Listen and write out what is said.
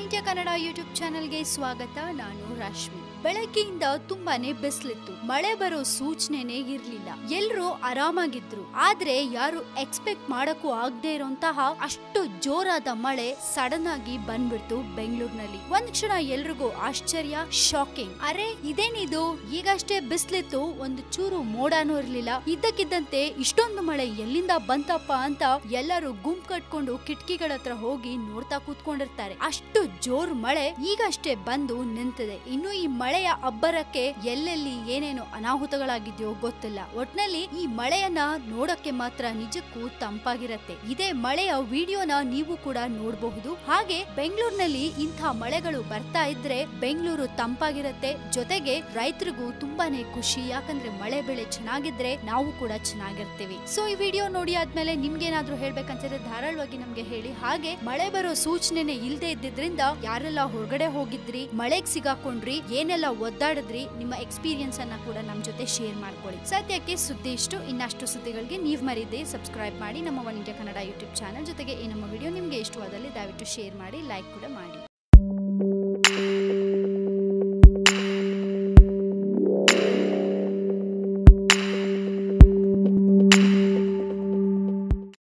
India Kannada YouTube ಚಾನೆಲ್ಗೆ ಸ್ವಾಗತ. ನಾನು ರಶ್ಮಿ. ಬೆಳಗ್ಗೆಯಿಂದ ತುಂಬಾನೇ ಬಿಸಿಲಿತ್ತು. ಮಳೆ ಬರೋ ಸೂಚನೆನೇ ಇರ್ಲಿಲ್ಲ. ಎಲ್ರೂ ಆರಾಮಾಗಿದ್ರು. ಆದ್ರೆ ಯಾರು ಎಕ್ಸ್ಪೆಕ್ಟ್ ಮಾಡಕ್ಕೂ ಆಗದೆ ಇರೋಂತಹ ಅಷ್ಟು ಜೋರಾದ ಮಳೆ ಸಡನ್ ಆಗಿ ಬಂದ್ಬಿಡ್ತು ಬೆಂಗಳೂರಿನಲ್ಲಿ. ಒಂದ್ ಕ್ಷಣ ಎಲ್ರಿಗೂ ಆಶ್ಚರ್ಯ, ಶಾಕಿಂಗ್. ಅರೆ, ಇದೇನಿದು? ಈಗಷ್ಟೇ ಬಿಸ್ಲಿತ್ತು. ಒಂದು ಚೂರು ಮೋಡನೂ ಇರ್ಲಿಲ್ಲ. ಇದ್ದಕ್ಕಿದ್ದಂತೆ ಇಷ್ಟೊಂದು ಮಳೆ ಎಲ್ಲಿಂದ ಬಂತಪ್ಪ ಅಂತ ಎಲ್ಲರೂ ಗುಂಪು ಕಟ್ಕೊಂಡು ಕಿಟಕಿಗಳ ಹತ್ರ ಹೋಗಿ ನೋಡ್ತಾ ಕೂತ್ಕೊಂಡಿರ್ತಾರೆ. ಅಷ್ಟು ಜೋರ್ ಮಳೆ ಈಗಷ್ಟೇ ಬಂದು ನಿಂತಿದೆ. ಇನ್ನು ಈ ಮಳೆಯ ಅಬ್ಬರಕ್ಕೆ ಎಲ್ಲೆಲ್ಲಿ ಏನೇನು ಅನಾಹುತಗಳಾಗಿದೆಯೋ ಗೊತ್ತಿಲ್ಲ. ಒಟ್ನಲ್ಲಿ ಈ ಮಳೆಯನ್ನ ನೋಡಕ್ಕೆ ಮಾತ್ರ ನಿಜಕ್ಕೂ ತಂಪಾಗಿರತ್ತೆ. ಇದೇ ಮಳೆಯ ವಿಡಿಯೋನ ನೀವು ಕೂಡ ನೋಡಬಹುದು. ಹಾಗೆ ಬೆಂಗಳೂರಿನಲ್ಲಿ ಇಂಥ ಮಳೆಗಳು ಬರ್ತಾ ಇದ್ರೆ ಬೆಂಗಳೂರು ತಂಪಾಗಿರತ್ತೆ. ಜೊತೆಗೆ ರೈತರಿಗೂ ತುಂಬಾನೇ ಖುಷಿ. ಯಾಕಂದ್ರೆ ಮಳೆ ಬೆಳೆ ಚೆನ್ನಾಗಿದ್ರೆ ನಾವು ಕೂಡ ಚೆನ್ನಾಗಿರ್ತೀವಿ. ಸೊ ಈ ವಿಡಿಯೋ ನೋಡಿ ಆದ್ಮೇಲೆ ನಿಮ್ಗೇನಾದ್ರೂ ಹೇಳ್ಬೇಕಂತಿದ್ರೆ ಧಾರಾಳವಾಗಿ ನಮ್ಗೆ ಹೇಳಿ. ಹಾಗೆ ಮಳೆ ಬರೋ ಸೂಚನೆ ಇಲ್ಲದೆ ಇದ್ದಿದ್ರಿಂದ ಯಾರೆಲ್ಲ ಹೊರಗಡೆ ಹೋಗಿದ್ರಿ, ಮಳೆಗ್ ಸಿಗಾಕೊಂಡ್ರಿ, ಏನೆಲ್ಲ ಒದ್ದಾಡಿದ್ರಿ, ನಿಮ್ಮ ಎಕ್ಸ್ಪೀರಿಯನ್ಸ್ ಅನ್ನ ಕೂಡ ನಮ್ ಜೊತೆ ಶೇರ್ ಮಾಡ್ಕೊಳ್ಳಿ. ಸದ್ಯಕ್ಕೆ ಸುದ್ದಿ ಇಷ್ಟು. ಇನ್ನಷ್ಟು ಸುದ್ದಿಗಳಿಗೆ ನೀವ್ ಮರಿದೆ ಸಬ್ಸ್ಕ್ರೈಬ್ ಮಾಡಿ ನಮ್ಮ one India Kannada YouTube channel ಜೊತೆಗೆ ಈ ನಮ್ಮ ವಿಡಿಯೋ ನಿಮ್ಗೆ ಇಷ್ಟವಾದಲ್ಲಿ ದಯವಿಟ್ಟು ಶೇರ್ ಮಾಡಿ ಲೈಕ್ ಕೂಡ ಮಾಡಿ.